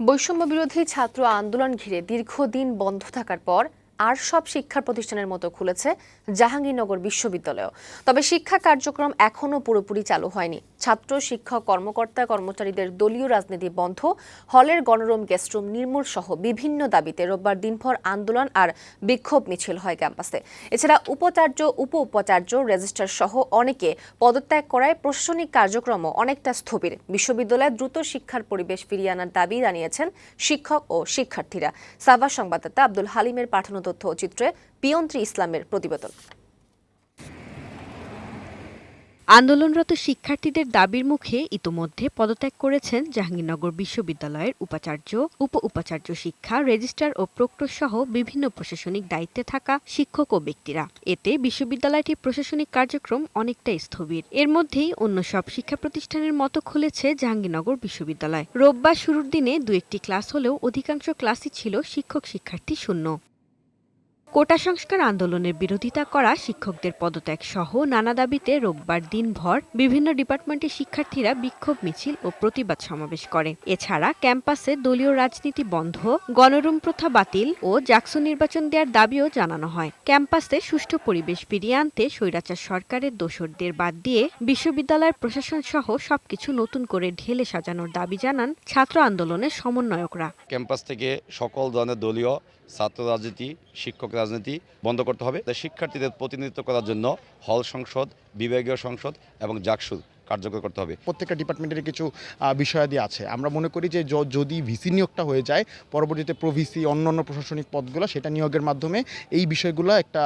বৈষম্য বিরোধী ছাত্র আন্দোলন ঘিরে দীর্ঘদিন বন্ধ থাকার পর আর সব শিক্ষা প্রতিষ্ঠানের মতো খুলেছে জাহাঙ্গীরনগর বিশ্ববিদ্যালয়। তবে শিক্ষা কার্যক্রম এখনও পুরোপুরি চালু হয়নি। ছাত্র, শিক্ষক, কর্মকর্তা, কর্মচারীদের দলীয় রাজনীতি বন্ধ, হলের গণরুম গেস্টরুম নির্মূল সহ বিভিন্ন দাবিতে রোববার দিনভর আন্দোলন আর বিক্ষোভ মিছিল হয় ক্যাম্পাসে। এছাড়া উপাচার্য উপ উপাচার্য রেজিস্ট্রার সহ অনেকে পদত্যাগ করায় প্রশাসনিক কার্যক্রমও অনেকটা স্থবির। বিশ্ববিদ্যালয়ে দ্রুত শিক্ষার পরিবেশ ফিরিয়ে আনার দাবি জানিয়েছেন শিক্ষক ও শিক্ষার্থীরা। সাভা সংবাদদাতা আব্দুল হালিমের পাঠানো তথ্য চিত্রে পিয়ন্ত্রী ইসলামের প্রতিবেদন। আন্দোলনরত শিক্ষার্থীদের দাবির মুখে ইতোমধ্যে পদত্যাগ করেছেন জাহাঙ্গীরনগর বিশ্ববিদ্যালয়ের উপাচার্য উপ উপাচার্য শিক্ষা, রেজিস্ট্রার ও প্রক্টর সহ বিভিন্ন প্রশাসনিক দায়িত্বে থাকা শিক্ষক ও ব্যক্তিরা। এতে বিশ্ববিদ্যালয়টির প্রশাসনিক কার্যক্রম অনেকটাই স্থবির। এর মধ্যেই অন্য সব শিক্ষা প্রতিষ্ঠানের মতো খুলেছে জাহাঙ্গীরনগর বিশ্ববিদ্যালয়। রোববার শুরুর দিনে দু একটি ক্লাস হলেও অধিকাংশ ক্লাসই ছিল শিক্ষক শিক্ষার্থী শূন্য। কোটা সংস্কার আন্দোলনের বিরোধিতা করা শিক্ষকদের পদত্যাগ সহ নানা দাবিতে রোববার দিনভর বিভিন্ন ডিপার্টমেন্টের শিক্ষার্থীরা বিক্ষোভ, মিছিল ও প্রতিবাদ সমাবেশ করে। এছাড়া ক্যাম্পাসে দলীয় রাজনীতি বন্ধ, গণরুম প্রথা বাতিল ও জাকসু নির্বাচন দেওয়ার দাবিও জানানো হয়। ক্যাম্পাসে সুষ্ঠু পরিবেশ ফিরিয়ে আনতে স্বৈরাচার সরকারের দোসরদের বাদ দিয়ে বিশ্ববিদ্যালয়ের প্রশাসন সহ সবকিছু নতুন করে ঢেলে সাজানোর দাবি জানান ছাত্র আন্দোলনের সমন্বয়করা। ক্যাম্পাস থেকে সকল ধরনের দলীয় ছাত্র রাজনীতি শিক্ষক রাজনীতি বন্ধ করতে হবে। শিক্ষার্থীদের প্রতিনিধিত্ব করার জন্য হল সংসদ বিভাগীয় সংসদ এবং জাকসুর কার্যকর করতে হবে। প্রত্যেকটা ডিপার্টমেন্টের কিছু বিষয়াদি আছে। আমরা মনে করি যে যদি ভিসি নিয়োগটা হয়ে যায় পরবর্তীতে প্রভিসি অন্য অন্য প্রশাসনিক পদগুলো সেটা নিয়োগের মাধ্যমে এই বিষয়গুলো একটা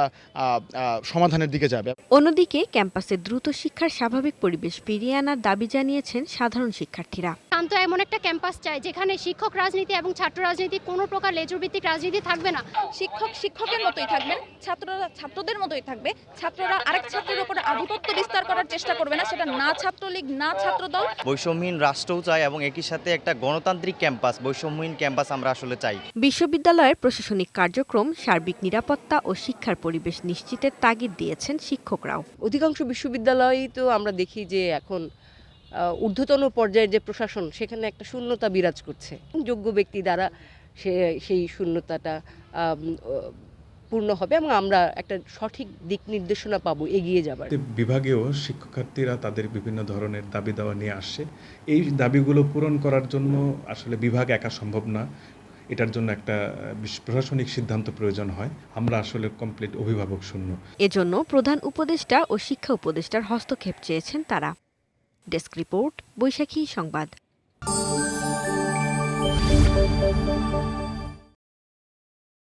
সমাধানের দিকে যাবে। অন্যদিকে ক্যাম্পাসে দ্রুত শিক্ষার স্বাভাবিক পরিবেশ ফিরিয়ে আনার দাবি জানিয়েছেন সাধারণ শিক্ষার্থীরা। শান্ত এমন একটা ক্যাম্পাস চাই যেখানে শিক্ষক রাজনীতি এবং ছাত্র রাজনীতি কোনো প্রকার লেজুরভিত্তিক রাজনীতি থাকবে না। শিক্ষক শিক্ষকের মতোই থাকবেন ছাত্ররা ছাত্রদের মতোই থাকবে। ছাত্ররা আরেক ছাত্রের উপর আধিপত্য বিস্তার করার চেষ্টা করবে না সেটা না ছাত্রলীগ না ছাত্রদল? বৈষম্যহীন রাষ্ট্রও চাই এবং একই সাথে একটা গণতান্ত্রিক ক্যাম্পাস বৈষম্যহীন ক্যাম্পাস আমরা আসলে চাই। বিশ্ববিদ্যালয়ের প্রশাসনিক কার্যক্রম সার্বিক নিরাপত্তা ও শিক্ষার পরিবেশ নিশ্চিতের তাগিদ দিয়েছেন শিক্ষকরাও। অধিকাংশ বিশ্ববিদ্যালয়েই তো আমরা দেখি যে এখন আহ, ঊর্ধ্বতন পর্যায়ের যে প্রশাসন সেখানে একটা শূন্যতা বিরাজ করছে। যোগ্য ব্যক্তি দ্বারা সে সেই শূন্যতাটা পূর্ণ হবে এবং আমরা একটা সঠিক দিক নির্দেশনা পাবো এগিয়ে যাবার। বিভাগেও শিক্ষার্থীরা তাদের বিভিন্ন ধরনের দাবি দাওয়া নিয়ে আসছে। এই দাবিগুলো পূরণ করার জন্য আসলে বিভাগ একা সম্ভব না। এটার জন্য একটা বিশ- প্রশাসনিক সিদ্ধান্ত প্রয়োজন হয়। আমরা আসলে কমপ্লিট অভিভাবক শূন্য। এজন্য প্রধান উপদেষ্টা ও শিক্ষা উপদেষ্টার হস্তক্ষেপ চেয়েছেন তারা। ডেস্ক রিপোর্ট বৈশাখী সংবাদ।